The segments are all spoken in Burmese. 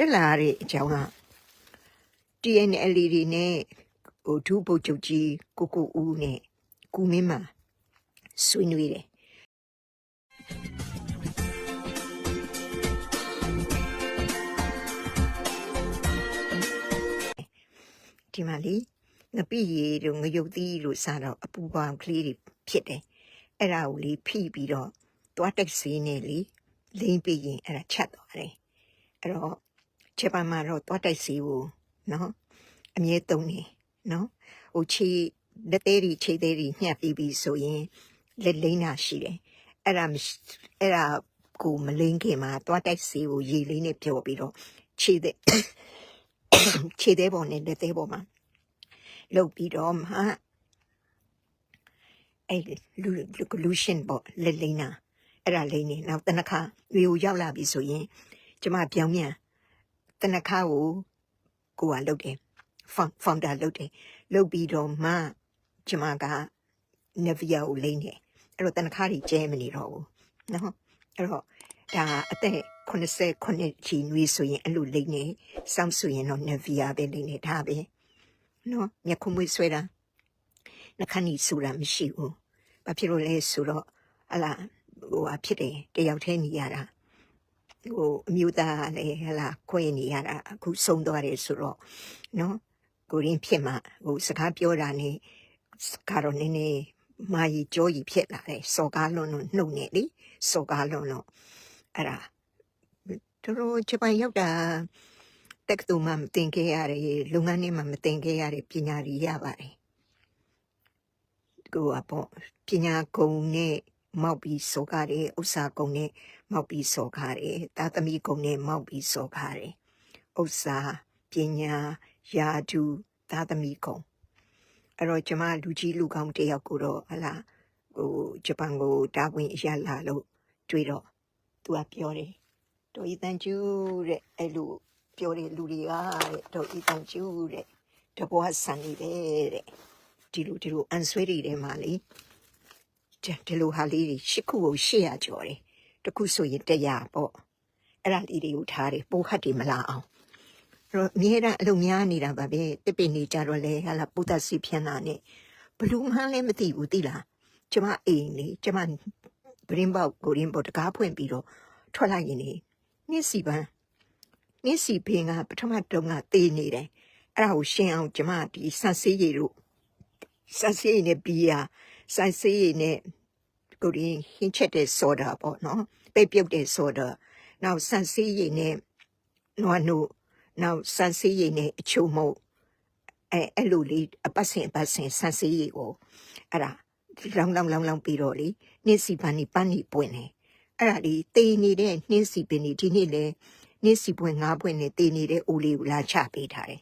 တက်လာတဲ့အကြောင်းက TNL တွေနဲ့ဟိုဒုဗိုလ်ချုပ်ကြီးကိုကိုဦးနဲ့ကူမင်းမဆွေးနွေးတယ်ဒီမှာလေငပိရီတို့ငရုတ်သီးတို့စားတော့အပူပေါင်းကလေးတွေဖြစ်တယ်အဲ့ဒါကိုလေဖိပြီးတော့သွားတက်စီးနေလေလိမ့်ပြီးရင်အဲ့ဒါချက်သွားတယ်အဲ့တော့ ဂျပန်မှာတော့သွားတက်စီးကိုနော်အမြဲတုံးနေနော်ဟိုခြေလက်သေးတွေခြေသေးတွေညှက်ပြီးပြီးဆိုရင်လက်လိမ့်တာရှိတယ်အဲ့ဒါမရှိအဲ့ဒါကိုမလိမ့်ခင်မှာသွားတက်စီးကိုရေလေးနဲ့ပြောပြီးတော့ခြေသေးခြေသေးပေါ်နဲ့လက်သေးပေါ်မှာလုတ်ပြီးတော့မှအဲ့လူလူရှင်ပေါ့လက်လိမ့်နာအဲ့ဒါလိမ့်နေနောက်တနခါမျိုးရောက်လာပြီဆိုရင်ကျမပြောင်းမြန် တနခါကိုကိုကလုတ်တယ်ဖောင်ဖောင်တာလုတ်တယ်လုတ်ပြီးတော့မှကျမကနဗီယာကိုလိမ့်နေအဲ့တော့တနခါကြီးကျဲမနေတော့ဘူးနော်အဲ့တော့ဒါအသက်89ချီနွေးဆိုရင်အဲ့လိုလိမ့်နေစောင့်ဆိုရင်တော့နဗီယာပဲလိမ့်နေဒါပဲနော်ညခုံမွေးဆွဲတာနှခမ်းနီဆူတာမရှိဘူးဘာဖြစ်လို့လဲဆိုတော့ဟလာဟိုဟာဖြစ်တယ်တယောက်တည်းနေရတာ ဟိုအမျိုးသားလည်းဟလာခွဲနေရတာအခုဆုံးသွားတယ်ဆိုတော့နော်ကိုရင်းဖြစ်မှဟိုစကားပြောတာနဲ့စကားတော့နည်းနည်းမာရီကြောကြီးဖြစ်လာတယ်စော်ကားလွန်းလွန်းနှုတ်နေလေစော်ကားလွန်းလွန်းအဲ့ဒါတို့တို့ဂျပန်ရောက်တာတက္ကသိုလ်မှာမသင်ခဲ့ရတယ်လုပ်ငန်းတွေမှာမသင်ခဲ့ရတဲ့ပညာတွေရပါတယ်ကိုကပေါ့ပညာကုံနဲ့ မောက်ပြီးစောကားတယ်ဥစ္စာကုံနဲ့မောက်ပြီးစောကားတယ်သာသမီကုံနဲ့မောက်ပြီးစောကားတယ်ဥစ္စာပညာယာတုသာသမီကုံအဲ့တော့ကျမလူကြီးလူကောင်းတစ်ယောက်ကိုတော့ဟလာဟိုဂျပန်ကိုတာဝန်အရလာလို့တွေ့တော့သူကပြောတယ်တော်ဤတန်ကျူးတဲ့အဲ့လိုပြောတဲ့လူတွေကတဲ့တော့ဤတန်ကျူးတဲ့တဘွားဆန်နေတယ်တဲ့ဒီလိုဒီလိုအန်ဆွဲတွေထဲမှာလေ ဒီဒီလိုဟာလေးတွေရှစ်ခုကို800ကျော်တယ်တစ်ခုဆိုရင်100ပေါ့အဲ့ဒါလေးတွေကိုထားတယ်ပိုခတ်တွေမလာအောင်အဲ့တော့အမြဲတမ်းအလုပ်များနေတာပါပဲတစ်ပင်နေကြတော့လေဟာလာပုဒ္ဒစီဖြန်းတာနဲ့ဘလူးမှန်းလည်းမသိဘူးသိလားကျမအိမ်လေကျမဗရင်ပေါက်ကိုရင်ပေါက်တကားဖွင့်ပြီးတော့ထွက်လိုက်ရင်လေနေ့စီပန်းနစ်စီပင်ကပထမတုန်းကတေးနေတယ်အဲ့ဒါကိုရှင်းအောင်ကျမဒီဆန်ဆေးရည်တို့ဆန်ဆေးရည်နဲ့ဘီယာ စိုင်းစေးရည်နဲ့ကိုရင်းဟင်းချက်တဲ့ဆော်ဒါပေါ့နော်ပိတ်ပြုတ်တဲ့ဆော်ဒါနောက်ဆန်စေးရည်နဲ့နွားနို့နောက်ဆန်စေးရည်နဲ့အချိုမုတ်အဲအဲ့လိုလေးအပတ်စဉ်အပတ်စဉ်ဆန်စေးရည်ကိုအဲ့ဒါလောင်းလောင်းလောင်းလောင်းပြီးတော့လေနှင်းစီပန်းနေပန်းနေပွင့်နေအဲ့ဒါလေးတေနေတဲ့နှင်းစီပင်ဒီနေ့လေနှင်းစီပွင့်ငါးပွင့်နေတေနေတဲ့အိုလေးကိုလာချပေးထားတယ်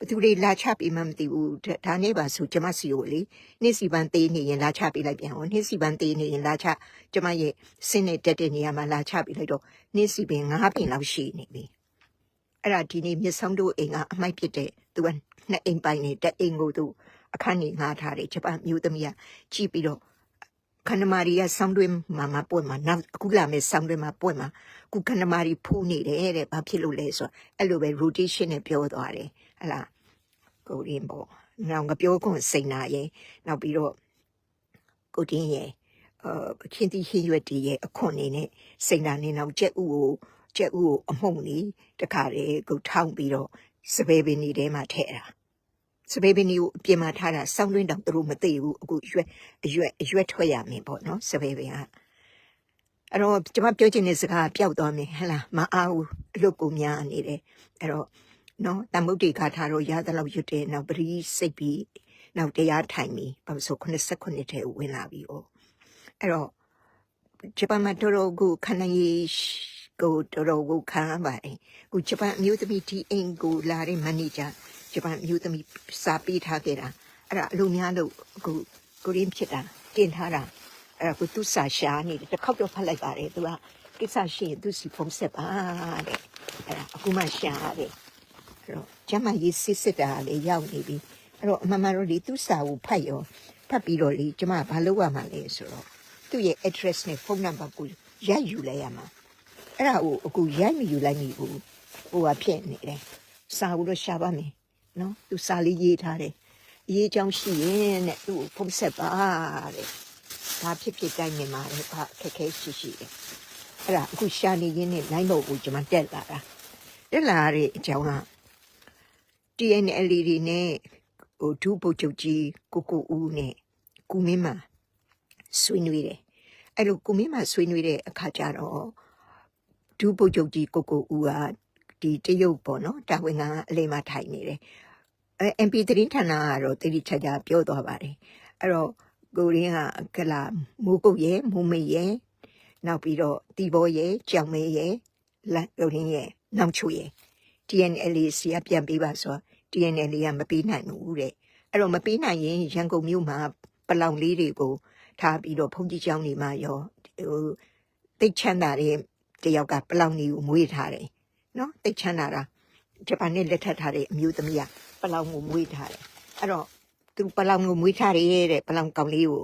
ဘသူတွေလာချပေးမှမသိဘူး။ဒါဒါနဲ့ပါဆိုကျမစီကိုလေနေ့စီပန်းသေးနေရင်လာချပေးလိုက်ပြန်အောင်နေ့စီပန်းသေးနေရင်လာချကျမရဲ့စင်းနဲ့တက်တဲ့နေရာမှာလာချပေးလိုက်တော့နေ့စီပင်ငါးပင်လောက်ရှိနေပြီ။အဲ့ဒါဒီနေ့မြစ်ဆောင်တို့အိမ်ကအမိုက်ဖြစ်တဲ့သူကနှစ်အိမ်ပိုင်နေတက်အိမ်ကိုသူအခန်းကြီးငါထားတယ်ဂျပန်မျိုးသမီးကကြည့်ပြီးတော့ခန္ဓမာရီကဆောင်းတွင်းမှာမပွင့်မှာနောက်အခုလာမယ့်ဆောင်းတွင်းမှာပွင့်မှာခုခဏမာရီဖူးနေတယ်တဲ့ဘာဖြစ်လို့လဲဆိုတော့အဲ့လိုပဲ rotation နဲ့ပြောသွားတယ် ဟလာကိုရင်းပေါ့နောက်ငါပြောခွင့်စိန်နာရဲ့နောက်ပြီးတော့ကိုတင်းရဲ့အာခင်တီဟင်းရွက်တီရဲ့အခွန်နေနဲ့စိန်နာနေနောက်ကြက်ဥကိုကြက်ဥကိုအမှုန့်နေတခါလေကိုထောင်းပြီးတော့စပယ်ပင်နေထဲမှာထည့်တာစပယ်ပင်ကိုအပြင်မှာထားတာစောင်းတွင်းတောင်သူတို့မသိဘူးအခုရွက်အရွက်အရွက်ထွက်ရမင်းပေါ့နော်စပယ်ပင်ကအဲ့တော့ကျွန်မပြောချင်တဲ့စကားပျောက်သွားမယ်ဟဲ့လားမအားဘူးအလုပ်ကိုများနေတယ်အဲ့တော့ နော်တမုတ်တေခါထားတော့ရသလောက်ရွတ်တယ်နောက်ပရိစိတ်ပြီးနောက်တရားထိုင်ပြီးဘာလို့ဆို89ထဲဝင်လာပြီ哦အဲ့တော့ဂျပန်မှာတော်တော်ကိုခဏရေးကိုတော်တော်ကိုခံရပါတယ်ကိုဂျပန်အမျိုးသမီးဒီအိမ်ကိုလာတဲ့မန်နေဂျာဂျပန်အမျိုးသမီးစာပေးထားခဲ့တာအဲ့ဒါအလိုများလို့အခုကိုရင်းဖြစ်တာတင်ထားတာအဲ့ဒါကိုသူစာရှာနေတယ်တစ်ခေါက်တော့ဖတ်လိုက်ပါတယ်သူကကိစ္စရှိရင်သူစီဖုန်းဆက်ပါတဲ့အဲ့ဒါအခုမှရှာရတယ် အဲ့တော့ကျမရေးစစ်စစ်တာလေရောက်နေပြီအဲ့တော့အမှန်မှန်တော့လေသူစာကိုဖတ်ရောဖတ်ပြီးတော့လေကျမဘာလုပ်ရမှာလဲဆိုတော့သူ့ရဲ့ address နဲ့ဖုန်းနံပါတ်ကိုရိုက်ယူလိုက်ရမှာအဲ့ဒါကိုအခုရိုက်မယူလိုက်မိဘူးဟိုကဖြစ်နေတယ်စာဘူးတော့ရှာပါမယ်နော်သူစာလေးရေးထားတယ်အရေးကြောင်းရှိရင်တဲ့သူ့ကိုဖုံးဆက်ပါတဲ့ဒါဖြစ်ဖြစ်တိုင်းနေမှာလေဘာအခက်ခဲရှိရှိတယ်အဲ့ဒါအခုရှာနေရင်းနဲ့လိုင်းဘော်ကိုကျွန်မတက်လာတာတက်လာတဲ့အကြောင်းက TNL တွေနဲ့ဟိုဒုဗိုလ်ချုပ်ကြီးကိုကိုဦးနဲ့ကုမင်းမဆွေးနွေးတယ်အဲ့လိုကုမင်းမဆွေးနွေးတဲ့အခါကျတော့ဒုဗိုလ်ချုပ်ကြီးကိုကိုဦးကဒီတရုတ်ပေါ့နော်တာဝန်ကအလေးမထိုင်နေတယ်အဲ MP3 ဌာနကတော့တိတိကျကျပြောသွားပါတယ်အဲ့တော့ကိုရင်းကကလာမူကုတ်ရဲ့မူမေရဲ့နောက်ပြီးတော့တီဘောရဲ့ကြောင်မေရဲ့လက်ကိုရင်းရဲ့နောက်ချူရဲ့ TNL စီကပြန်ပေးပါဆိုတော့ TNL ကမပေးနိုင်ဘူးတဲ့အဲ့တော့မပေးနိုင်ရင်ရန်ကုန်မြို့မှာပလောင်လေးတွေကိုထားပြီးတော့ဖုန်ကြီးကျောင်းတွေမှာရောဟိုတိတ်ချမ်းသာတဲ့တယောက်ကပလောင်လေးကိုမွေးထားတယ်နော်တိတ်ချမ်းသာတာဂျပန်နဲ့လက်ထပ်ထားတဲ့အမျိုးသမီးကပလောင်ကိုမွေးထားတယ်အဲ့တော့သူပလောင်ကိုမွေးထားတယ်တဲ့ပလောင်ကောင်လေးကို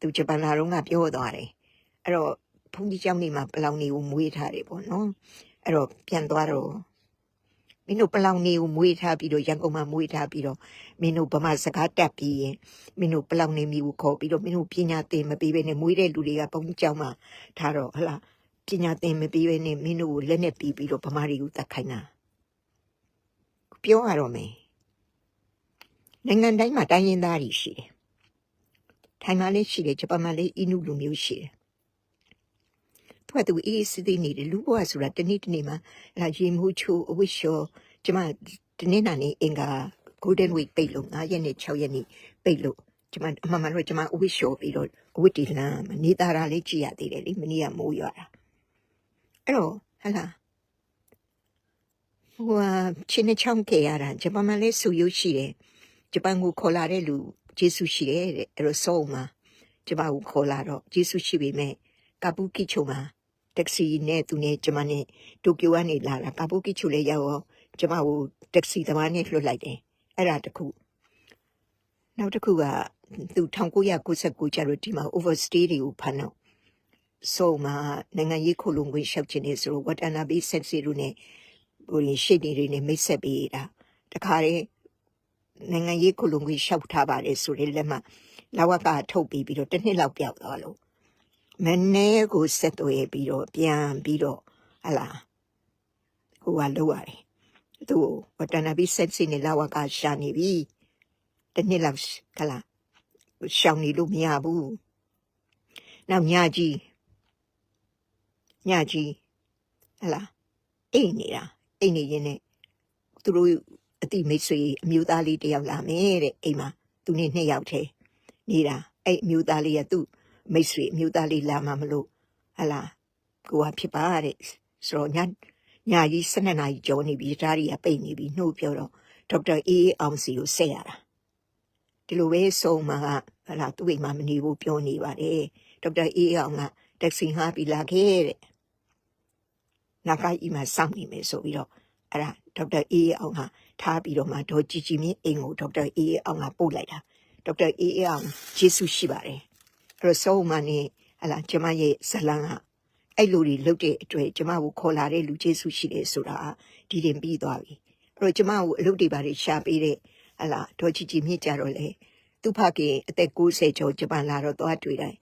သူဂျပန်လာတော့ကပြောသွားတယ်အဲ့တော့ဖုန်ကြီးကျောင်းတွေမှာပလောင်တွေကိုမွေးထားတယ်ပေါ့နော်အဲ့တော့ပြန်သွားတော့ မင်းတို့ပလောင်နေကိုမွေးထားပြီးတော့ရန်ကုန်မှာမွေးထားပြီးတော့မင်းတို့ဗမာစကားတက်ပြီးရင်မင်းတို့ပလောင်နေမိကိုခေါ်ပြီးတော့မင်းတို့ပညာသင်မပေးဘဲနဲ့မွေးတဲ့လူတွေကဘုံကြောင်းမှာထားတော့ဟလာပညာသင်မပေးဘဲနဲ့မင်းတို့ကိုလက်နဲ့ပြီးပြီးတော့ဗမာတွေကိုတတ်ခိုင်းတာပြောရတော့မယ်နိုင်ငံတိုင်းမှာတိုင်းရင်းသားတွေရှိတယ်ထိုင်မှာလည်းရှိတယ်ဂျပန်မှာလည်းအင်းနုလူမျိုးရှိတယ် သူကသူအေးစစ်သေးနေတယ်လူဘဝဆိုတာတနေ့တနေ့မှာလာရေမှုချိုးအဝိရှောကျမဒီနေ့နာနေအင်္ဂါ golden week ပိတ်လို့9ရက်နဲ့6ရက်နေ့ပိတ်လို့ကျမအမှန်မှန်တော့ကျမအဝိရှောပြီးတော့အဝိတီလန်နေသားတာလေးကြည့်ရသေးတယ်လေမနေ့ကမိုးရွာတာအဲ့တော့ဟလာဟိုဟာချင်းနှချောင်းခဲ့ရတာဂျပန်မှာလည်းဆူရုပ်ရှိတယ်ဂျပန်ကိုခေါ်လာတဲ့လူဂျေဆုရှိတယ်တဲ့အဲ့တော့စောမှာဂျပန်ကိုခေါ်လာတော့ဂျေဆုရှိပေမဲ့ကာပူကီချိုမှာ တက္ကစီနဲ့သူနဲ့ကျမနဲ့တိုကျိုကနေလာတာကာပူကီချိုလည်းရောက်တော့ကျမကိုတက္ကစီသမားနဲ့လွှတ်လိုက်တယ်အဲ့ဒါတခုနောက်တစ်ခုကသူ1999ကျတော့ဒီမှာ overstay တွေကိုဖမ်းတော့ဆိုမှနိုင်ငံရေးခုလုံဝင်ရှောက်ခြင်းနေဆိုတော့ဝတ္တနာဘီဆက်စီလူနဲ့ဟိုရင်ရှိနေတွေနဲ့မိတ်ဆက်ပေးတာတခါတည်းနိုင်ငံရေးခုလုံဝင်ရှောက်ထားပါတယ်ဆိုတဲ့လက်မှလာဝကထုတ်ပြီးပြီးတော့တစ်နှစ်လောက်ပြောက်သွားလို့ မနေ့ကိုဆက်သွယ်ပြီးတော့ပြန်ပြီးတော့ဟလာဟိုကလောက်ရတယ်သူ့ဝတ္တနာဘီဆက်စီနဲ့လာဝကရှာနေပြီတစ်နှစ်လောက်ခလာရှောင်နေလို့မရဘူးနောက်ညကြီးညကြီးဟလာအိတ်နေတာအိတ်နေရင်နဲ့သူတို့အတိမိတ်ဆွေအမျိုးသားလေးတယောက်လာမယ်တဲ့အိမ်မှာသူနဲ့နှစ်ယောက်တည်းနေတာအဲ့အမျိုးသားလေးကသူ့ မိတ်ဆွေအမျိုးသားလေးလာမှမလို့ဟလာကိုကဖြစ်ပါတဲ့ဆိုတော့ညညကြီး12နာရီကျော်နေပြီဓာရီကပိတ်နေပြီနှုတ်ပြောတော့ဒေါက်တာအေးအောင်စီကိုဆက်ရတာဒီလိုပဲဆုံးမှာကဟလာသူ့အိမ်မှာမနေဘူးပြောနေပါတယ်ဒေါက်တာအေးအောင်ကတက်ဆီငှားပြီးလာခဲ့တဲ့နာကကြီးမှာစောင့်နေမယ်ဆိုပြီးတော့အဲ့ဒါဒေါက်တာအေးအောင်ကထားပြီးတော့မှဒေါ်ကြည်ကြည်မြင့်အိမ်ကိုဒေါက်တာအေးအောင်ကပို့လိုက်တာဒေါက်တာအေးအောင်ဂျေဆုရှိပါတယ်အဲ့ တော့ဆုံးမနဲ့ဟလာကျမရဲ့ဇလန်းကအဲ့လိုတွေလုပ်တဲ့အတွက်ကျမကိုခေါ်လာတဲ့လူကျေးဇူးရှိတယ်ဆိုတာဒီတင်ပြီးသွားပြီအဲ့တော့ကျမကိုအလုပ်တွေပါတွေရှာပေးတဲ့ဟလာဒေါ်ချီချီမြင့်ကြတော့လေသူ့ဖခင်အသက်60ကျော်ဂျပန်လာတော့သွားတွေ့တိုင်း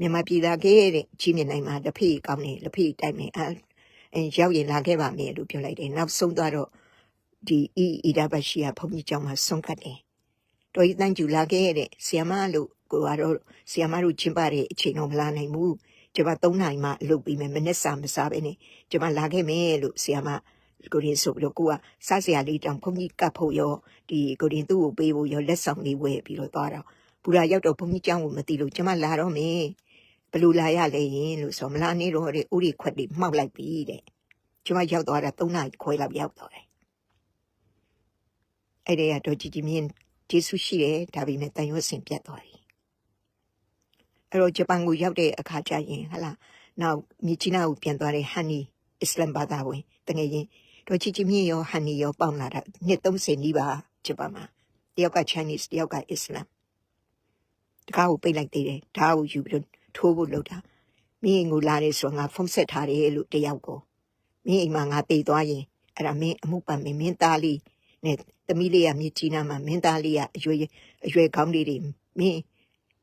မြန်မာပြည်သားခဲ့တဲ့ချင်းမြနိုင်မှာလက်ဖေးကောင်းတယ်လက်ဖေးတိုက်မယ်အဲအဲရောက်ရင်လာခဲ့ပါမယ်လို့ပြောလိုက်တယ်နောက်ဆုံးသွားတော့ဒီအီအီဒါဘရှိယာဘုန်းကြီးကျောင်းမှာဆုံးကတ်တယ်တော်ကြီးတန်းကျူလာခဲ့တဲ့ဆီယမလို့ ကိုကတော့ဆီယမတို့ချင်းပါတဲ့အချိန်တော့မလာနိုင်ဘူးကျမ3နိုင်မှလုပ်ပြီးမယ်မနေ့စာမစားပဲနဲ့ကျမလာခဲ့မယ်လို့ဆီယမကိုရင်ဆိုပြီးတော့ကိုကစားစရာလေးတောင်ဘုန်းကြီးကပ်ဖို့ရောဒီကိုရင်သူ့ကိုပေးဖို့ရောလက်ဆောင်လေးဝယ်ပြီးတော့သွားတော့ဘူရာရောက်တော့ဘုန်းကြီးကျောင်းကိုမသိလို့ကျမလာတော့မယ်ဘလူလာရလဲရင်လို့ဆိုမလာနေတော့တဲ့ဥရိခွက်တွေမှောက်လိုက်ပြီတဲ့ကျမရောက်သွားတာ3နာရီခွဲလောက်ရောက်သွားတယ်အဲ့ဒီကတော့ကြည်ကြည်မြင့်ကျေးဇူးရှိတယ်ဒါပေမဲ့တန်ရွှေစင်ပြတ်သွားပြီ အဲ့တော့ဂျပန်ကိုရောက်တဲ့အခါကျရင်ဟလာနောက်မြချီနာကိုပြန်သွားတဲ့ဟန်နီအစ္စလမ်ဘာသာဝင်တကယ်ရင်တော့ချီချီမြင့်ရောဟန်နီရောပေါင်လာတာနှစ်30နီးပါဂျပန်မှာတယောက်က Chinese တယောက်က Islam တကားကိုပိတ်လိုက်သေးတယ်ဓာတ်ကိုယူပြီးတော့ထိုးဖို့လုပ်တာမင်းအိမ်ကိုလာတယ်ဆိုတော့ငါဖုန်းဆက်ထားတယ်လို့တယောက်ကိုမင်းအိမ်မှာငါတည်သွားရင်အဲ့ဒါမင်းအမှုပန်မင်းမင်းသားလေးနဲ့သမီးလေးကမြစ်ကြီးနားမှာမင်းသားလေးကအရွယ်အရွယ်ကောင်းလေးတွေမင်း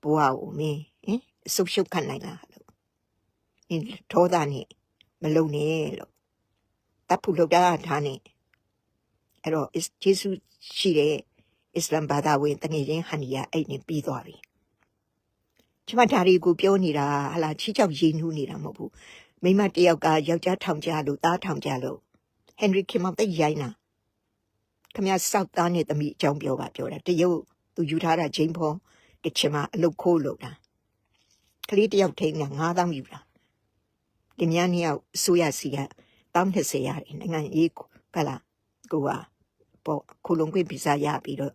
ဘွားကိုမင်းဟင်အ ဆုပ်ရှုပ်ခံနိုင်လားလို့မင်းဒေါသနဲ့မလုံနဲ့လို့တပ်ဖို့လောက်တာထားနဲ့အဲ့တော့ဂျေစုရှိတဲ့အစ္စလမ်ဘာသာဝင်တငယ်ချင်းဟန်နီယာအဲ့နဲ့ပြီးသွားပြီကျမဒါတွေကိုပြောနေတာဟလာချီချောက်ရည်နူးနေတာမဟုတ်ဘူးမိမတစ်ယောက်ကယောက်ျားထောင်ကြလို့သားထောင်ကြလို့ဟန်နရီခင်မောင်တိတ်ရိုင်းတာခမရစောက်သားနဲ့သမီးအကြောင်းပြောပါပြောတာတရုတ်သူယူထားတာဂျိမ်းဖောကချင်မအလုတ်ခိုးလို့တာ ကလေးတစ်ယောက်ထိန်းက9000ယူတာဒီများနှစ်ယောက်အစိုးရစီက1020ရတယ်နိုင်ငံရေးကလာကိုကပေါ့ခုလုံးခွင့်ဗီဇာရပြီးတော့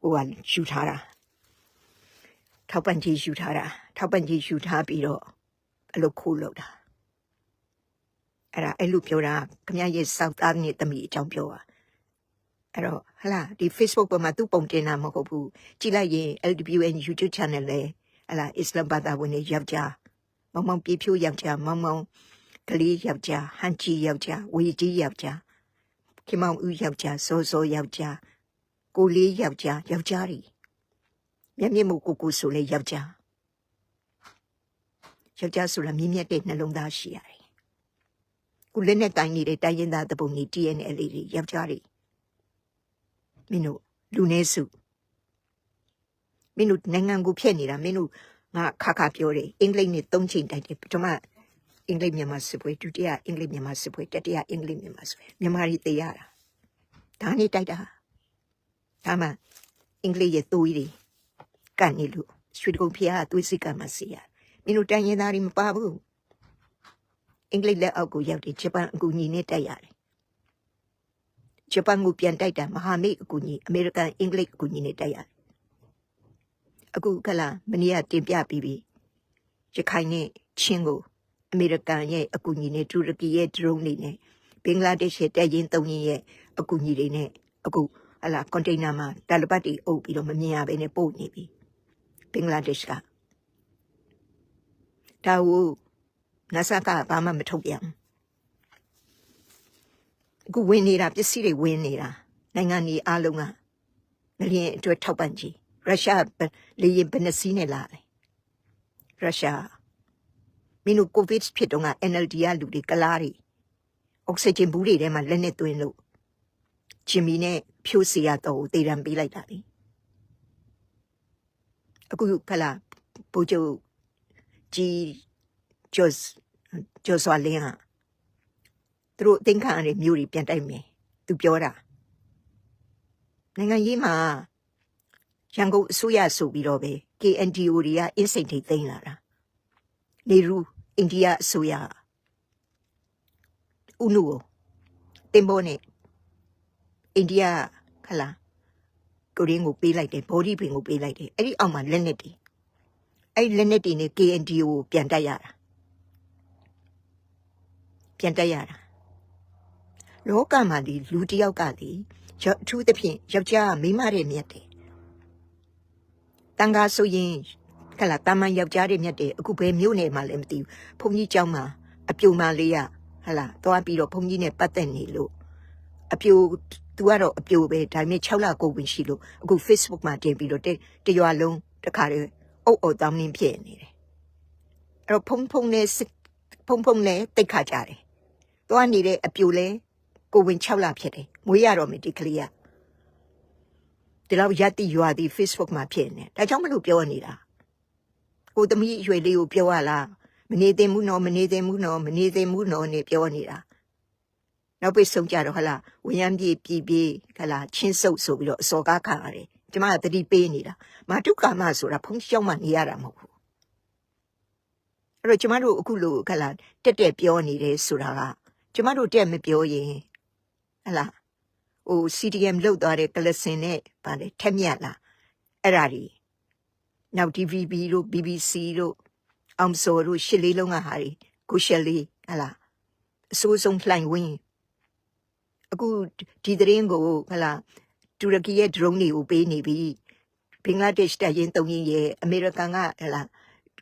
ဟိုကယူထားတာထောက်ပံ့ကြီးယူထားတာထောက်ပံ့ကြီးယူထားပြီးတော့အဲ့လိုခိုးလောက်တာအဲ့ဒါအဲ့လိုပြောတာခမရဲ့စောက်သားနဲ့တမီအကြောင်းပြောတာအဲ့တော့ဟလာဒီ Facebook ပေါ်မှာသူ့ပုံတင်တာမဟုတ်ဘူးကြည့်လိုက်ရင် LWN YouTube channel လဲ ဟလာအစ္စလာမ်ဘာသာဝင်တွေယောက်ျားမောင်မောင်ပြေဖြိုးယောက်ျားမောင်မောင်ကလေးယောက်ျားဟန်ကြီးယောက်ျားဝေကြီးယောက်ျားခင်မောင်ဦးယောက်ျားစောစောယောက်ျားကိုလေးယောက်ျားယောက်ျားတွေမျက်မြင့်မှုကိုကိုဆိုလေယောက်ျားယောက်ျားဆိုတာမြင့်မြတ်တဲ့နှလုံးသားရှိရတယ်။ကိုလက်နဲ့တိုင်းနေတဲ့တိုင်းရင်းသားတပုံကြီး TNL လေးတွေယောက်ျားတွေမင်းတို့လူနေစု မင်းတို့နိုင်ငံကိုဖျက်နေတာမင်းတို့ငါခါခါပြောတယ်အင်္ဂလိပ်နဲ့သုံးချိန်တိုက်တယ်ပထမအင်္ဂလိပ်မြန်မာစစ်ပွဲဒုတိယအင်္ဂလိပ်မြန်မာစစ်ပွဲတတိယအင်္ဂလိပ်မြန်မာစစ်ပွဲမြန်မာတွေတေးရတာဒါနဲ့တိုက်တာဒါမှအင်္ဂလိပ်ရဲ့သွေးတွေကနေလို့ရွှေတကုံဖျားသွေးစိတ်ကမှစီရမင်းတို့တိုင်းရင်းသားတွေမပါဘူးအင်္ဂလိပ်လက်အောက်ကိုရောက်တယ်ဂျပန်အကူအညီနဲ့တိုက်ရတယ်ဂျပန်ကိုပြန်တိုက်တာမဟာမိတ်အကူအညီအမေရိကန်အင်္ဂလိပ်အကူအညီနဲ့တိုက်ရတယ် အခုကလာမနီးကတင်ပြပြီးပြီရခိုင်နဲ့ချင်းကိုအမေရိကန်ရဲ့အကူအညီနဲ့တူရကီရဲ့ဒရုန်းတွေနဲ့ဘင်္ဂလားဒေ့ရှ်ရဲ့တပ်ရင်းသုံးရင်းရဲ့အကူအညီတွေနဲ့အခုဟလာကွန်တိန်နာမှာတာလပတ်တွေအုပ်ပြီးတော့မမြင်ရဘဲနဲ့ပို့နေပြီဘင်္ဂလားဒေ့ရှ်ကဒါကိုနဆာကဘာမှမထုတ်ပြန်ဘူးအခုဝင်နေတာပစ္စည်းတွေဝင်နေတာနိုင်ငံကြီးအားလုံးကငလျင်အတွက်ထောက်ပံ့ကြီး ရုရှားလေရင်ဘယ်နှစီးနဲ့လာလဲရုရှားမင်းတို့ကိုဗစ်ဖြစ်တော့က NLD ကလူတွေကလားတွေအောက်ဆီဂျင်ဘူးတွေထဲမှာလက်နဲ့သွင်းလို့ဂျင်မီနဲ့ဖြိုးစီရတော့တေးရန်ပေးလိုက်တာလေအခုခလာပူချိုကြီးကျော်ကျော်စွာလင်းဟာသူတို့အသိခံရတဲ့မျိုးတွေပြန်တိုက်မယ်သူပြောတာနိုင်ငံရေးမှာ ရန်ကုန်အစိုးရဆိုပြီးတော့ပဲ KNDO တွေကအင်းစိန်ထိတ်သိမ်းလာတာနေရူအိန္ဒိယအစိုးရဥနုကိုတင်ပေါ်နဲ့အိန္ဒိယခလာကိုရင်းကိုပေးလိုက်တယ်ဘော်ဒီပင်ကိုပေးလိုက်တယ်အဲ့ဒီအောက်မှာလက်နက်တွေအဲ့ဒီလက်နက်တွေနဲ့ KNDO ကိုပြန်တက်ရတာပြန်တက်ရတာလောကမှာဒီလူတစ်ယောက်ကဒီရောက်အထူးသဖြင့်ယောက်ျားကမိန်းမတဲ့မြတ်တယ် တန်ခါဆိုရင်ခက်လားတာမန်ယောက်ျားတွေမြတ်တယ်အခုဘယ်မျိုးနယ်မှာလဲမသိဘူးဘုန်းကြီးကျောင်းမှာအပြိုမာလေးရဟဲ့လားသွားပြီးတော့ဘုန်းကြီးနဲ့ပတ်သက်နေလို့အပြိုသူကတော့အပြိုပဲဒါပေမဲ့6လကိုဝင်ရှိလို့အခု Facebook မှာတင်ပြီးတော့တရွာလုံးတခါတည်းအုပ်အော်တောင်းနှင်းဖြစ်နေတယ်အဲ့တော့ဖုံဖုံနဲ့ဖုံဖုံနဲ့တိတ်ခါကြတယ်သွားနေတဲ့အပြိုလဲကိုဝင်6လဖြစ်တယ်မွေးရတော့မယ်ဒီကလေးက ဒီလောက်ရက်တိရွာဒီ Facebook မှာဖြစ်နေဒါကြောင့်မလို့ပြောနေတာကိုသမီးအရွယ်လေးကိုပြောရလားမနေသင့်ဘူးနော်မနေသင့်ဘူးနော်မနေသင့်ဘူးနော်နေပြောနေတာနောက်ပိတ်ဆုံးကြတော့ဟလာဝင်းရမ်းပြေပြည်ပြေဟလာချင်းဆုပ်ဆိုပြီးတော့အစော်ကားခံရတယ်ကျမကတတိပေးနေတာမာတုကာမဆိုတာဖုံးရှောင်းမှနေရတာမဟုတ်ဘူးအဲ့တော့ကျမတို့အခုလိုဟလာတက်တက်ပြောနေတယ်ဆိုတာကကျမတို့တက်မပြောရင်ဟလာ ဟို CDM လောက်သွားတဲ့ကလစင်နဲ့ဗာလေထက်မြက်လာအဲ့ဒါဒီနောက် DVB တို့ BBC တို့အောင်စော်တို့ရှစ်လေးလုံးကဟာတွေကိုရှယ်လေးဟလာအစိုးဆုံးလှိုင်ဝင်းအခုဒီသတင်းကိုဟလာတူရကီရဲ့ drone တွေကိုပေးနေပြီဘင်္ဂလားဒေ့ရှ်တပ်ရင်းတုံးရင်ရဲ့အမေရိကန်ကဟလာ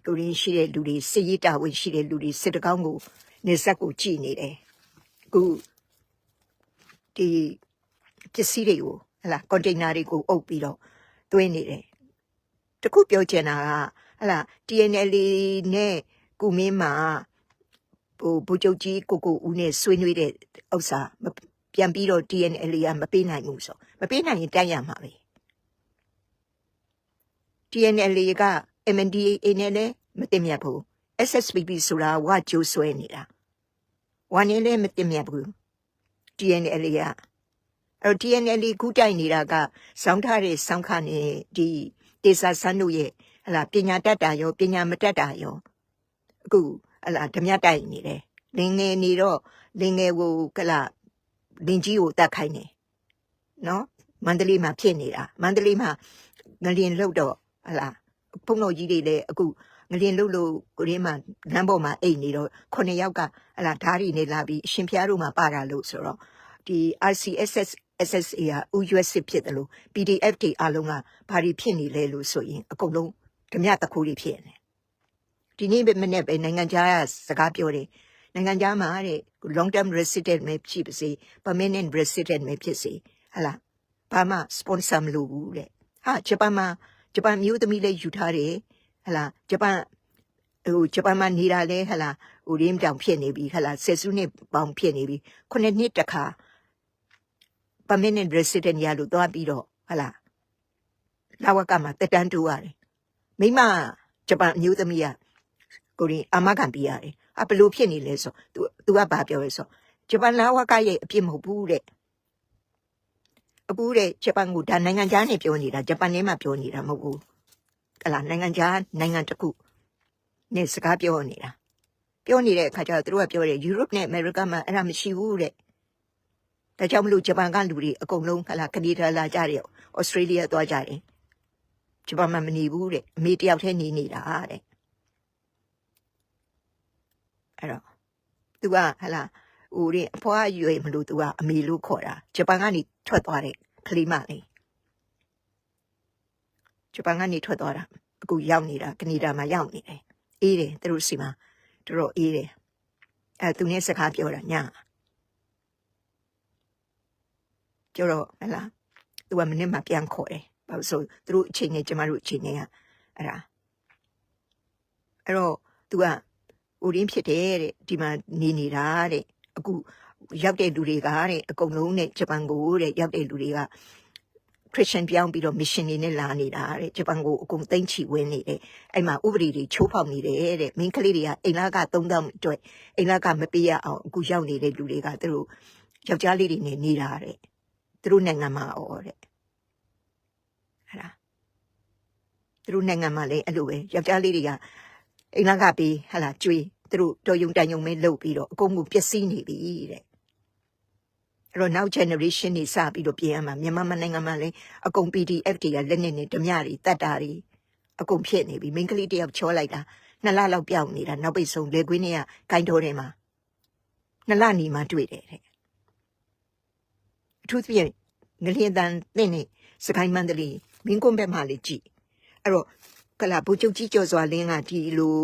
ကိုရင်းရှိတဲ့လူတွေစစ်ရေးတာဝန်ရှိတဲ့လူတွေစစ်တကောင်းကိုနေဆက်ကိုကြည်နေတယ်အခုဒီ ပစ္စည်းတွေကိုဟလာကွန်တိန်နာတွေကိုအုပ်ပြီးတော့သွင်းနေတယ်တခုပြောချင်တာကဟလာ TNL နဲ့ကုမင်းမှာဟိုဘူချုပ်ကြီးကိုကိုဦးနဲ့ဆွေးနွေးတဲ့ဥစ္စာမပြန်ပြီးတော့ TNL ကမပေးနိုင်ဘူးဆိုမပေးနိုင်ရင်တိုက်ရမှာပဲ TNL က MNDAA နဲ့လည်းမတင်မြတ်ဘူး SSPP ဆိုတာဝကျိုးဆွဲနေတာဝါနေလည်းမတင်မြတ်ဘူး TNL က အဲ့တော့ TNL ကူးတိုက်နေတာကစောင်းထားတဲ့စောင်းခါနေဒီဒေစာဆန်းတို့ရဲ့ဟလာပညာတတ်တာရောပညာမတတ်တာရောအခုဟလာဓမြတိုက်နေတယ်လင်းငယ်နေတော့လင်းငယ်ကိုကလာလင်းကြီးကိုတတ်ခိုင်းတယ်နော်မန္တလေးမှာဖြစ်နေတာမန္တလေးမှာငလျင်လောက်တော့ဟလာဖုန်းတော်ကြီးတွေလည်းအခုငလျင်လုတ်လို့ကိုရင်းမှာလမ်းပေါ်မှာအိတ်နေတော့ခုနှစ်ယောက်ကဟလာဓာတ်ရီနေလာပြီးအရှင်ဖျားတို့မှာပါတာလို့ဆိုတော့ဒီ RCSS SSA က US ဖြစ်တယ်လို့ PDF တွေအားလုံးကဘာတွေဖြစ်နေလဲလို့ဆိုရင်အကုန်လုံးဓမြတခိုးတွေဖြစ်နေတယ်ဒီနေ့ပဲမနေ့ပဲနိုင်ငံခြားကစကားပြောတယ်နိုင်ငံခြားမှာတဲ့ long term resident ပဲဖြစ်ပါစေ permanent resident ပဲဖြစ်စေဟလာဘာမှ sponsor မလုပ်ဘူးတဲ့ဟာဂျပန်မှာဂျပန်မျိုးသမီးလေးယူထားတယ်ဟလာဂျပန်ဟိုဂျပန်မှာနေတာလဲဟလာဟိုရင်းတောင်ဖြစ်နေပြီဟလာဆယ်စုနှစ်ပေါင်းဖြစ်နေပြီခုနှစ်နှစ်တခါ permanent resident ရလို့သွားပြီးတော့ဟလာလာဝကမှာတက်တန်းတူရတယ်မိမဂျပန်အမျိုးသမီးကကိုရင်အာမခံပေးရတယ်အဘလို့ဖြစ်နေလဲဆို तू तू ကဘာပြောလဲဆိုဂျပန်လာဝကရဲ့အပြစ်မဟုတ်ဘူးတဲ့အခုတဲ့ဂျပန်ကိုဒါနိုင်ငံခြားနဲ့ပြောနေတာဂျပန်နဲ့မှပြောနေတာမဟုတ်ဘူးဟလာနိုင်ငံခြားနိုင်ငံတစ်ခုနဲ့စကားပြောနေတာပြောနေတဲ့အခါကျတော့သူတို့ကပြောတယ်ယူရိုပနဲ့အမေရိကမှာအဲ့ဒါမရှိဘူးတဲ့ ဒါကြောင့်မလို့ဂျပန်ကလူတွေအကုန်လုံးဟလာကနေဒါလာကြတယ်ဩစတြေးလျသွားကြတယ်ဂျပန်မှာမနေဘူးတဲ့အမေတယောက်တည်းနေနေတာတဲ့အဲ့တော့သူကဟလာဟိုရင်အဖွားရွေမလို့သူကအမေလို့ခေါ်တာဂျပန်ကနေထွက်သွားတဲ့ကလေးမလေးဂျပန်ကနေထွက်သွားတာအခုရောက်နေတာကနေဒါမှာရောက်နေတယ်အေးတယ်သူတို့စီမှာတော်တော်အေးတယ်အဲသူနဲ့စကားပြောတာညာ ပြောတော့ဟလာသူကမနေ့မှပြန်ခေါ်တယ်ဘာလို့ဆိုသူတို့အချိန်နဲ့ကျမတို့အချိန်နဲ့ကအဲ့ဒါအဲ့တော့သူကဦးရင်းဖြစ်တယ်တဲ့ဒီမှာနေနေတာတဲ့အခုရောက်တဲ့လူတွေကတဲ့အကုန်လုံးနဲ့ဂျပန်ကိုတဲ့ရောက်တဲ့လူတွေကခရစ်ယာန်ပြောင်းပြီးတော့မစ်ရှင်တွေနဲ့လာနေတာတဲ့ဂျပန်ကိုအကုန်သိမ့်ချီဝင်နေတယ်အဲ့မှာဥပဒေတွေချိုးဖောက်နေတယ်တဲ့မင်းကလေးတွေကအိမ်လာက3000အတွက်အိမ်လာကမပေးရအောင်အခုရောက်နေတဲ့လူတွေကသူတို့ယောက်ျားလေးတွေနဲ့နေတာတဲ့ သူတို့နိုင်ငံမှာဩတဲ့ဟဲ့လားသူတို့နိုင်ငံမှာလည်းအဲ့လိုပဲယောက်ျားလေးတွေကအိမ်လာကပေးဟဲ့လားကျွေးသူတို့တော်ယုံတန်ယုံမဲလုပ်ပြီးတော့အကုန်ကိုပျက်စီးနေပြီတဲ့အဲ့တော့နောက် generation တွေစပြီးတော့ပြင်ရမှာမြန်မာနိုင်ငံမှာလည်းအကုန် PDF တွေကလက်နဲ့နဲ့ဓမြတွေတတ်တာတွေအကုန်ဖြစ်နေပြီမိန်းကလေးတယောက်ချောလိုက်တာနှစ်လလောက်ပြောင်းနေတာနောက်ပိတ်ဆုံးလေကွင်းတွေကဂိုင်းတော်ထဲမှာနှစ်လနီမှတွေ့တယ်တဲ့အ ထူးသဖြင့်ငလျင်တန်တဲ့နေစကိုင်းမန္တလေးမင်းကွန်းဘက်မှာလေကြည့်အဲ့တော့ကလာဘူချုပ်ကြီးကျော်စွာလင်းကဒီလို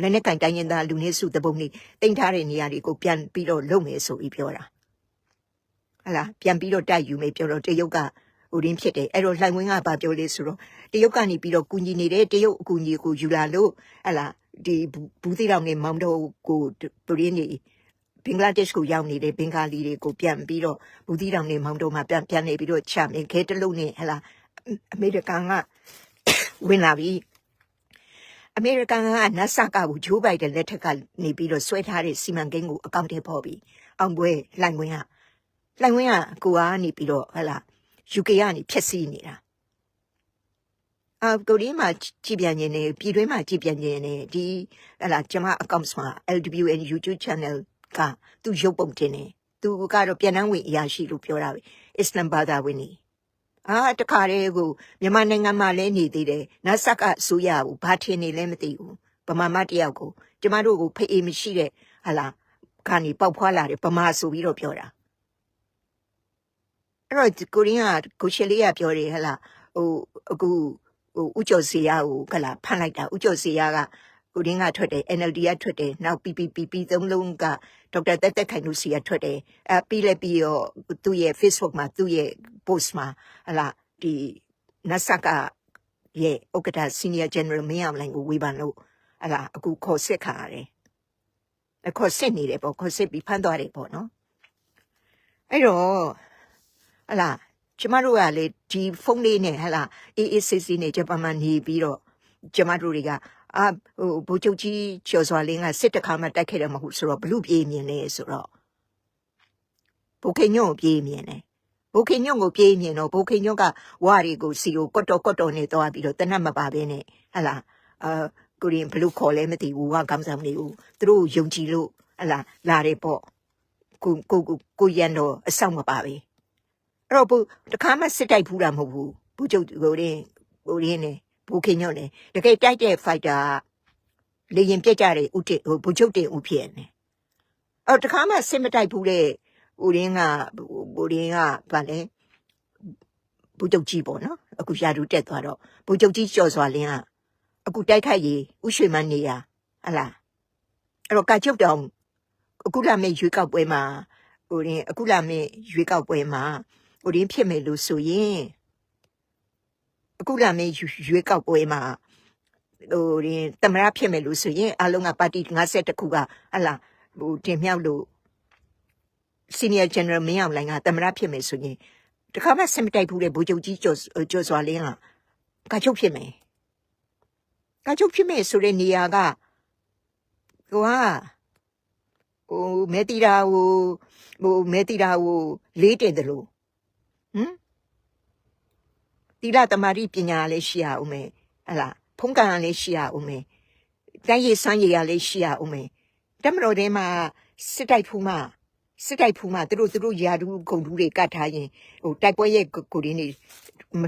လက်နဲ့ကင်တိုင်းရင်သားလူနေစုတပုံလေးတင်ထားတဲ့နေရာတွေကိုပြန်ပြီးတော့လုပ်မယ်ဆိုပြီးပြောတာဟလာပြန်ပြီးတော့တိုက်ယူမယ်ပြောတော့တရုတ်ကဟိုရင်းဖြစ်တယ်အဲ့တော့လှိုင်ဝင်းကဘာပြောလဲဆိုတော့တရုတ်ကနေပြီးတော့ကူညီနေတယ်တရုတ်အကူညီကိုယူလာလို့ဟလာဒီဘူးသီးတောင်နဲ့မောင်တော်ကိုပရင်းနေ ဘင်္ဂလားဒေ့ရှ်ကိုရောက်နေတဲ့ဘင်္ဂါလီတွေကိုပြန်ပြီးတော့ဘူးသီးတောင်နဲ့မောင်တော်မှာပြန်ပြန်နေပြီးတော့ချမယ်ခဲတလုံးနဲ့ဟလာအမေရိကန်ကဝင်လာပြီအမေရိကန်ကနတ်ဆာကကိုဂျိုးဘိုက်တဲ့လက်ထက်ကနေပြီးတော့ဆွဲထားတဲ့စီမံကိန်းကိုအကောင့်ထဲပေါ်ပြီးအောင်ပွဲလှိုင်ဝင်းကလှိုင်ဝင်းကကိုကနေပြီးတော့ဟလာ UK ကနေဖြက်စီးနေတာအာကိုရီးမှာကြည်ပြန်နေနေပြည်တွင်းမှာကြည်ပြန်နေနေဒီဟလာကျွန်မ accounts မှာ LWN YouTube channel ကသူရုပ်ပုံတင်နေသူကတော့ပြန်နှံဝင်အရာရှိလို့ပြောတာပဲအစ္စလမ်ဘာသာဝင်နေအာတခါတည်းကိုမြန်မာနိုင်ငံမှာလည်းနေသေးတယ်နတ်ဆက်ကဆိုရဘူးဘာထင်နေလဲမသိဘူးဗမာမတယောက်ကိုကျမတို့ကိုဖေးမရှိတဲ့ဟလာကနေပေါက်ဖွာလာတယ်ဗမာဆိုပြီးတော့ပြောတာအဲ့တော့ကိုရင်းကကိုရှယ်လေးကပြောတယ်ဟလာဟိုအခုဟဟိုဥကျော်စီရကိုကလာဖမ်းလိုက်တာဥကျော်စီရက ကိုရင်းကထွက်တယ် NLD ကထွက်တယ်နောက် PPPP သုံးလုံးကဒေါက်တာတက်တက်ခိုင်လူစီကထွက်တယ်အဲပြီးလဲပြီးတော့သူ့ရဲ့ Facebook မှာသူ့ရဲ့ post မှာဟလာဒီနတ်ဆက်ကရဲ့ဥက္ကဋ္ဌ senior general မင်းအောင်လိုင်ကိုဝေဖန်လို့ဟလာအခုခေါ်စစ်ခါရတယ်အခေါ်စစ်နေတယ်ပေါ့ခေါ်စစ်ပြီးဖမ်းသွားတယ်ပေါ့နော်အဲ့တော့ဟလာကျမတို့ကလေဒီဖုန်းလေးနဲ့ဟလာအေးအေးဆေးဆေးနဲ့ဂျပန်မှာနေပြီးတော့ကျမတို့တွေက အာဟိုဘူချုပ်ကြီးကျော်စွာလင်းကစစ်တခါမှတိုက်ခဲ့တယ်မဟုတ်ဆိုတော့ဘလူပြေးမြင်နေဆိုတော့ဘုခေညုံကိုပြေးမြင်တယ်ဘုခေညုံကိုပြေးမြင်တော့ဘုခေညုံကဝါရီကိုစီကိုကွတ်တော်ကွတ်တော်နဲ့သွားပြီးတော့တနတ်မပါဘဲနဲ့ဟလာအာကိုရင်ဘလူခေါ်လဲမသိဘူးဝါကမ်ဆောင်နေဦးသူတို့ယုံကြည်လို့ဟလာလာတယ်ပေါ့ကိုကိုကိုကိုရန်တော့အဆောင်မပါပဲအဲ့တော့ဘုတခါမှစစ်တိုက်ဘူးတာမဟုတ်ဘူးဘုချုပ်ကိုရင်ကိုရင်းနေ ဘုခေညုံနေတကယ်တိုက်တဲ့ fighter လေရင်ပြက်ကြတဲ့ဥတဟိုဘုချုပ်တင်ဥဖြစ်နေအော်တခါမှစစ်မတိုက်ဘူးတဲ့ဦးရင်းကဦးရင်းကဗာလဲဘုချုပ်ကြီးပေါ့နော်အခုရာထူးတက်သွားတော့ဘုချုပ်ကြီးကျော်စွာလင်းကအခုတိုက်ခိုက်ရေးဥရွှေမန်းနေရဟလားအဲ့တော့ကာချုပ်တောင်အခုလာမယ့်ရွေးကောက်ပွဲမှာဦးရင်းအခုလာမယ့်ရွေးကောက်ပွဲမှာဦးရင်းဖြစ်မယ်လို့ဆိုရင် အခုလာမယ့်ရွေးကောက်ပွဲမှာဟိုရင်တမရဖြစ်မယ်လို့ဆိုရင်အလုံးကပါတီ50ခုကဟလာဟိုတင်မြောက်လို့ senior general မင်းအောင်လိုင်ကတမရဖြစ်မယ်ဆိုရင်တခါမှစင်မတိုက်ဘူးတဲ့ဗိုလ်ချုပ်ကြီးကျော်ကျော်စွာလင်းကကချုပ်ဖြစ်မယ်ကချုပ်ဖြစ်မယ်ဆိုတဲ့နေရာကဟိုဟာဟိုမဲတီတာဟိုဟိုမဲတီတာဟိုလေးတင်တယ်လို့ဟမ် တီလာတမာရီပညာလည်းရှိရအောင်မယ်ဟလားဖုံးကန်လည်းရှိရအောင်မယ်တိုင်းရည်စမ်းရည်ရလည်းရှိရအောင်မယ်တမတော်ထဲမှာစစ်တိုက်ဖူးမှစစ်တိုက်ဖူးမှသူတို့သူတို့ယာဒူးဂုံဒူးတွေကတ်ထားရင်ဟိုတိုက်ပွဲရဲ့ကိုရင်းနေ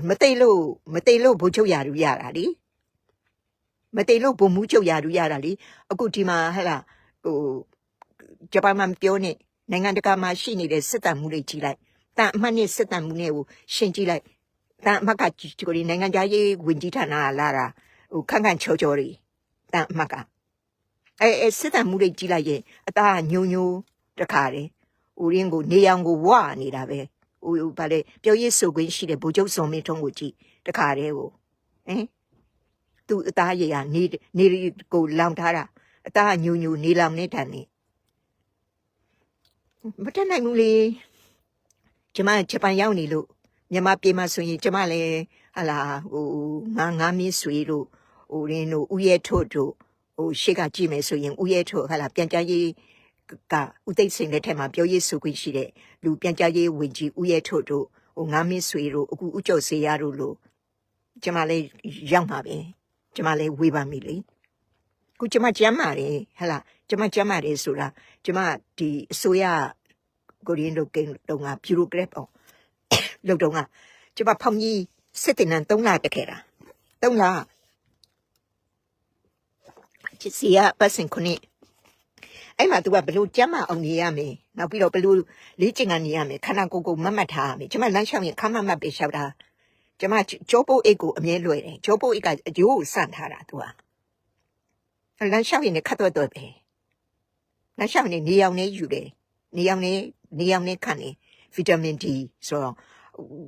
မသိလို့မသိလို့ဘိုးချုပ်ယာဒူးရတာလေမသိလို့ဘုံမှုချုပ်ယာဒူးရတာလေအခုဒီမှာဟဲ့လားဟိုဂျပန်မှာပြောနေနိုင်ငံတကာမှာရှိနေတဲ့စစ်တပ်မှုတွေကြီးလိုက်တန်အမှတ်နဲ့စစ်တပ်မှုနဲ့ကိုရှင်းကြည့်လိုက် တန်အမှတ်ကကိုဒီနိုင်ငံသားရေးဝင်ကြီးဌာနကလာတာဟိုခန့်ခန့်ချောချောတွေတန်အမှတ်ကအဲအဲစစ်တမ်းမှုတွေကြီးလိုက်ရင်အသားညုံညိုတခါတယ်ဦးရင်းကိုနေအောင်ကိုဝါနေတာပဲဟိုဗာလေပြောရေးဆိုခွင့်ရှိတဲ့ဗိုလ်ချုပ်စုံမင်းထုံးကိုကြည့်တခါတည်းကိုဟင်သူအသားရည်ကနေနေကိုလောင်ထားတာအသားညုံညိုနေလောင်နေတန်နေမတတ်နိုင်ဘူးလေကျမဂျပန်ရောက်နေလို့ မြန်မာပြည်မှာဆိုရင်ကျမလည်းဟာလာဟိုငါငါမင်းဆွေတို့ဟိုရင်းတို့ဦးရဲထွတ်တို့ဟိုရှေ့ကကြည့်မယ်ဆိုရင်ဦးရဲထွတ်ဟာလာပြန်ကြားရေးကဦးသိတ်စင်လက်ထက်မှာပြောရေးဆိုခွင့်ရှိတဲ့လူပြန်ကြားရေးဝင်ကြီးဦးရဲထွတ်တို့ဟိုငါမင်းဆွေတို့အခုဦးကျော်စေရတို့လို့ကျမလည်းရောက်မှာပဲကျမလည်းဝေးပါမိလေခုကျမကြမ်းပါတယ်ဟလာကျမကြမ်းပါတယ်ဆိုတာကျမဒီအစိုးရကိုရင်းတို့ကိန်းတုံးကဘျူရိုကရက်ပေါ့ လောက်တုံးကကျမဖောင်ကြီးစစ်တင်နန်3လတက်ခဲ့တာ3လချစ်စီရပတ်စင်ခုနှစ်အဲ့မှာ तू ကဘလို့ကျမ်းမအောင်နေရမယ်နောက်ပြီးတော့ဘလို့လေးကျင်ကနေရမယ်ခန္ဓာကိုယ်ကိုမတ်မတ်ထားရမယ်ကျမလမ်းလျှောက်ရင်ခမမတ်ပဲလျှောက်တာကျမကြောပိုးအိတ်ကိုအမြဲလွယ်တယ်ကြောပိုးအိတ်ကအကျိုးကိုစန့်ထားတာ तू ကလမ်းလျှောက်ရင်ခတ်တော့တော့ပဲလမ်းလျှောက်ရင်နေအောင်နေယူတယ်နေအောင်နေနေအောင်နေခံနေဗီတာမင် D ဆိုတော့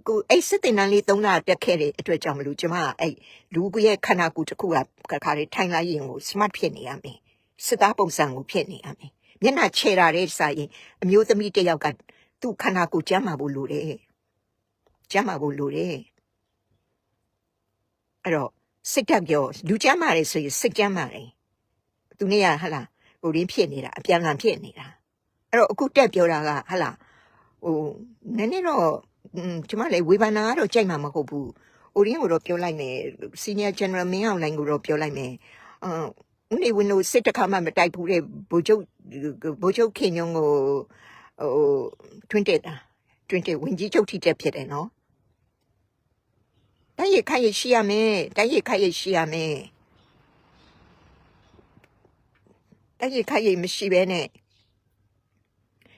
ကိုအဲ့စစ်တင်တန်းလေး၃လတက်ခဲ့တဲ့အတွက်ကြောင့်မလို့ကျမအဲ့လူကြီးရဲ့ခန္ဓာကိုယ်တစ်ခုကခါလေးထိုင်လိုက်ရင်ကို smart ဖြစ်နေရမယ်စစ်သားပုံစံကိုဖြစ်နေရမယ်မျက်နှာခြေတာတဲ့စာရင်အမျိုးသမီးတစ်ယောက်ကသူ့ခန္ဓာကိုယ်ကျမ်းမာဖို့လိုတယ်ကျမ်းမာဖို့လိုတယ်အဲ့တော့စိတ်တက်ပြောလူကျမ်းမာတယ်ဆိုရင်စိတ်ကျမ်းမာတယ်သူနေရဟလာဟိုရင်းဖြစ်နေတာအပြန်လန်ဖြစ်နေတာအဲ့တော့အခုတက်ပြောတာကဟလာဟိုနည်းနည်းတော့อืม ကျမလည်းဝေဖန်တာကတော့ကြိုက်မှာမဟုတ်ဘူး။အိုရင်းကိုတော့ပြောလိုက်မယ်။ Senior General မင်းအောင်လိုင်းကိုတော့ပြောလိုက်မယ်။အဦးနေဝင်လို့စစ်တခါမှမတိုက်ဘူးတဲ့ဗိုလ်ချုပ်ဗိုလ်ချုပ်ခင်ညုံကိုဟိုတွင်းတက်တာတွင်းတက်ဝင်ကြီးချုပ်ထိတက်ဖြစ်တယ်နော်။တိုက်ရခိုက်ရရှိရမယ်။တိုက်ရခိုက်ရရှိရမယ်။တိုက်ရခိုက်ရမရှိဘဲနဲ့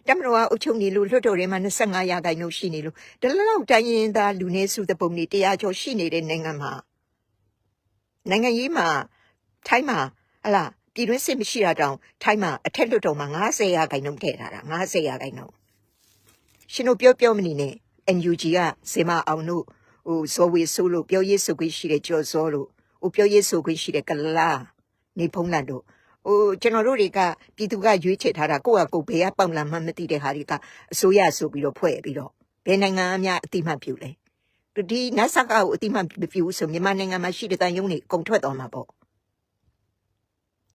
တမတော်ကအုပ်ချုပ်နေလို့လွှတ်တော်ထဲမှာ25ရာခိုင်နှုန်းရှိနေလို့တလောက်တိုင်းရင်သားလူနေစုသပုံတွေတရားကျော်ရှိနေတဲ့နိုင်ငံမှာနိုင်ငံရေးမှာထိုင်းမှာဟလာပြည်တွင်းစစ်မရှိတာတောင်ထိုင်းမှာအထက်လွှတ်တော်မှာ90ရာခိုင်နှုန်းထည့်ထားတာ90ရာခိုင်နှုန်းရှင်တို့ပြောပြောမနေနဲ့ NUG ကစေမအောင်တို့ဟိုဇော်ဝေဆိုးလို့ပြောရေးဆိုခွင့်ရှိတဲ့ကြော်စောလို့ဟိုပြောရေးဆိုခွင့်ရှိတဲ့ကလာနေဖုံးလန်တို့ ဟိုကျွန်တော်တို့တွေကပြည်သူကရွေးချယ်ထားတာကိုယ့်ဟာကိုယ်ဘယ်ကပေါင်လာမှမသိတဲ့ဟာတွေကအစိုးရဆိုပြီးတော့ဖွဲ့ပြီးတော့ဘယ်နိုင်ငံအများအတိမတ်ပြုလဲဒီနတ်ဆက်ကကိုအတိမတ်မပြုဘူးဆိုမြန်မာနိုင်ငံမှာရှိတဲ့တန်ယုံတွေအကုန်ထွက်သွားမှာပေါ့